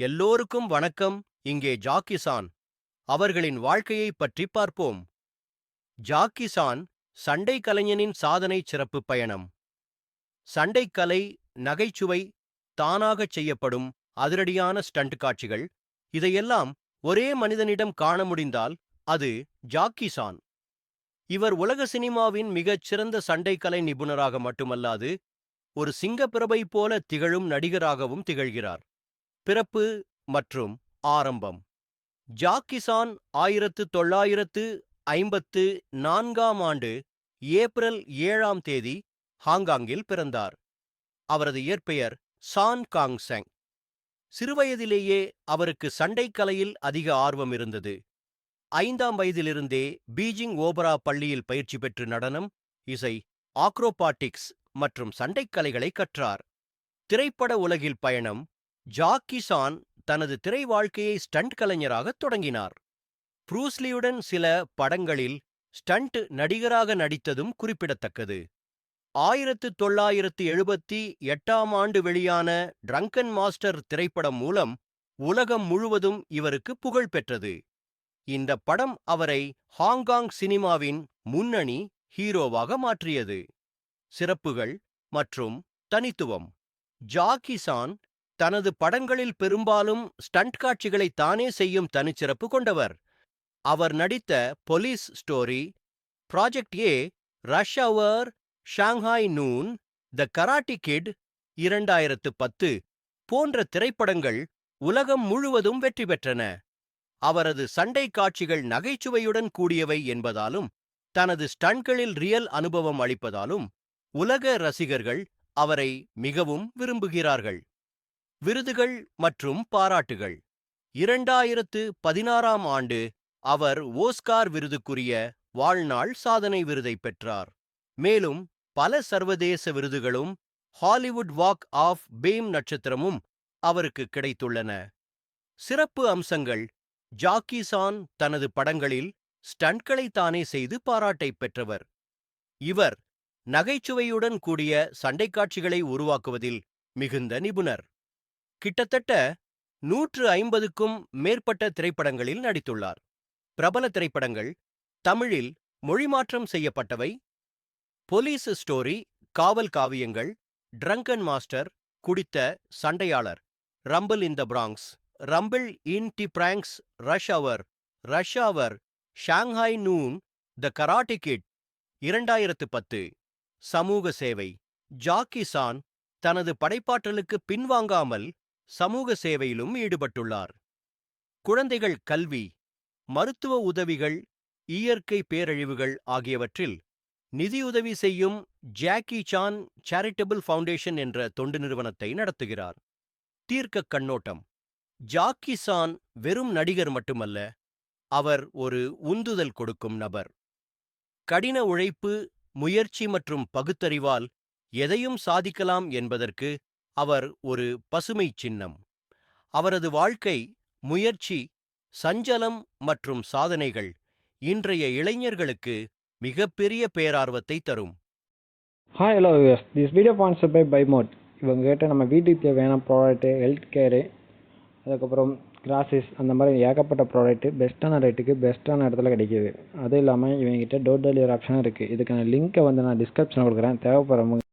எல்லோருக்கும் வணக்கம். இங்கே ஜாக்கிசான். அவர்களின் வாழ்க்கையைப் பற்றி பார்ப்போம். ஜாக்கிசான் சண்டை கலைஞனின் சாதனை சிறப்பு பயணம். சண்டைக்கலை நகைச்சுவை தானாகச் செய்யப்படும் அதிரடியான ஸ்டண்ட் காட்சிகள். இதையெல்லாம் ஒரே மனிதனிடம் காண முடிந்தால் அது ஜாக்கிசான். இவர் உலக சினிமாவின் மிகச் சிறந்த சண்டைக்கலை நிபுணராக மட்டுமல்லாது ஒரு சிங்கப்பிரபை போல திகழும் நடிகராகவும் திகழ்கிறார். பிறப்பு மற்றும் ஆரம்பம். ஜாக்கிசான் ஆயிரத்து தொள்ளாயிரத்து ஐம்பத்து நான்காம் ஆண்டு ஏப்ரல் ஏழாம் தேதி ஹாங்காங்கில் பிறந்தார். அவரது இயற்பெயர் சான் காங் செங் சிறுவயதிலேயே அவருக்கு சண்டைக்கலையில் அதிக ஆர்வம் இருந்தது. ஐந்தாம் வயதிலிருந்தே பீஜிங் ஓபரா பள்ளியில் பயிற்சி பெற்று நடனம் இசை ஆக்ரோபாட்டிக்ஸ் மற்றும் சண்டைக்கலைகளை கற்றார். திரைப்பட உலகில் பயணம் ஜாக்கி சான் தனது திரை வாழ்க்கையை ஸ்டண்ட் கலைஞராகத் தொடங்கினார். ப்ரூஸ்லியுடன் சில படங்களில் ஸ்டண்ட் நடிகராக நடித்ததும் குறிப்பிடத்தக்கது. ஆயிரத்து தொள்ளாயிரத்து எழுபத்தி எட்டாம் ஆண்டு வெளியான ட்ரங்கன் மாஸ்டர் திரைப்படம் மூலம் உலகம் முழுவதும் இவருக்கு புகழ் பெற்றது. இந்த படம் அவரை ஹாங்காங் சினிமாவின் முன்னணி ஹீரோவாக மாற்றியது. சிறப்புகள் மற்றும் தனித்துவம். ஜாக்கி சான் தனது படங்களில் பெரும்பாலும் ஸ்டண்ட் காட்சிகளை தானே செய்யும் தனிச்சிறப்பு கொண்டவர். அவர் நடித்த police story project A rush hour Shanghai noon the karate kid இரண்டாயிரத்து பத்து போன்ற திரைப்படங்கள் உலகம் முழுவதும் வெற்றி பெற்றன. அவரது சண்டை காட்சிகள் நகைச்சுவையுடன் கூடியவை என்பதாலும் தனது ஸ்டண்ட்களில் ரியல் அனுபவம் அளிப்பதாலும் உலக ரசிகர்கள் அவரை மிகவும் விரும்புகிறார்கள். விருதுகள் மற்றும் பாராட்டுகள். இரண்டாயிரத்து பதினாறாம் ஆண்டு அவர் ஓஸ்கார் விருதுக்குரிய வாழ்நாள் சாதனை விருதை பெற்றார். மேலும் பல சர்வதேச விருதுகளும் ஹாலிவுட் வாக் ஆஃப் பேம் நட்சத்திரமும் அவருக்கு கிடைத்துள்ளன. சிறப்பு அம்சங்கள் ஜாக்கி சான் தனது படங்களில் ஸ்டண்ட்களை தானே செய்து பாராட்டை பெற்றவர். இவர் நகைச்சுவையுடன் கூடிய சண்டைக்காட்சிகளை உருவாக்குவதில் மிகுந்த நிபுணர். கிட்டத்தட்ட நூற்று ஐம்பதுக்கும் மேற்பட்ட திரைப்படங்களில் நடித்துள்ளார். பிரபல திரைப்படங்கள் தமிழில் மொழிமாற்றம் செய்யப்பட்டவை போலீஸ் ஸ்டோரி காவல் காவியங்கள் ட்ரங்கன் மாஸ்டர் குடித்த சண்டையாளர் rumble in the Bronx rumble in the Bronx rush hour rush hour Shanghai noon the karate kid இரண்டாயிரத்து பத்து சமூக சேவை ஜாக்கி சான் தனது படைப்பாற்றலுக்கு பின்வாங்காமல் சமூக சேவையிலும் ஈடுபட்டுள்ளார். குழந்தைகள் கல்வி மருத்துவ உதவிகள் இயற்கை பேரழிவுகள் ஆகியவற்றில் நிதியுதவி செய்யும் ஜாக்கி சான் சேரிட்டபிள் ஃபவுண்டேஷன் என்ற தொண்டு நிறுவனத்தை நடத்துகிறார். தீர்க்க கண்ணோட்டம். ஜாக்கி சான் வெறும் நடிகர் மட்டுமல்ல அவர் ஒரு உந்துதல் கொடுக்கும் நபர். கடின உழைப்பு முயற்சி மற்றும் பகுத்தறிவால் எதையும் சாதிக்கலாம் என்பதற்கு அவர் ஒரு பசுமை சின்னம். அவரது வாழ்க்கை முயற்சி சஞ்சலம் மற்றும் சாதனைகள் இன்றைய இளைஞர்களுக்கு மிகப்பெரிய பேரார்வத்தை தரும். Hi hello views this video sponsor by பைமோட் இவங்க கிட்ட நம்ம வீட்டுக்கு தேவையான ப்ராடக்ட்டு ஹெல்த் கேரு அதுக்கப்புறம் கிராசஸ் அந்த மாதிரி ஏகப்பட்ட ப்ராடக்ட்டு பெஸ்ட்டான ரேட்டுக்கு பெஸ்ட்டான இடத்துல கிடைக்கிது. அதுவும் இல்லாமல் இவங்ககிட்ட டோர் டெலிவரி ஆப்ஷனும் இருக்குது இதுக்கான லிங்க்கை வந்து நான் டிஸ்கிரிப்ஷனில் கொடுக்குறேன். தேவைப்படுறவங்க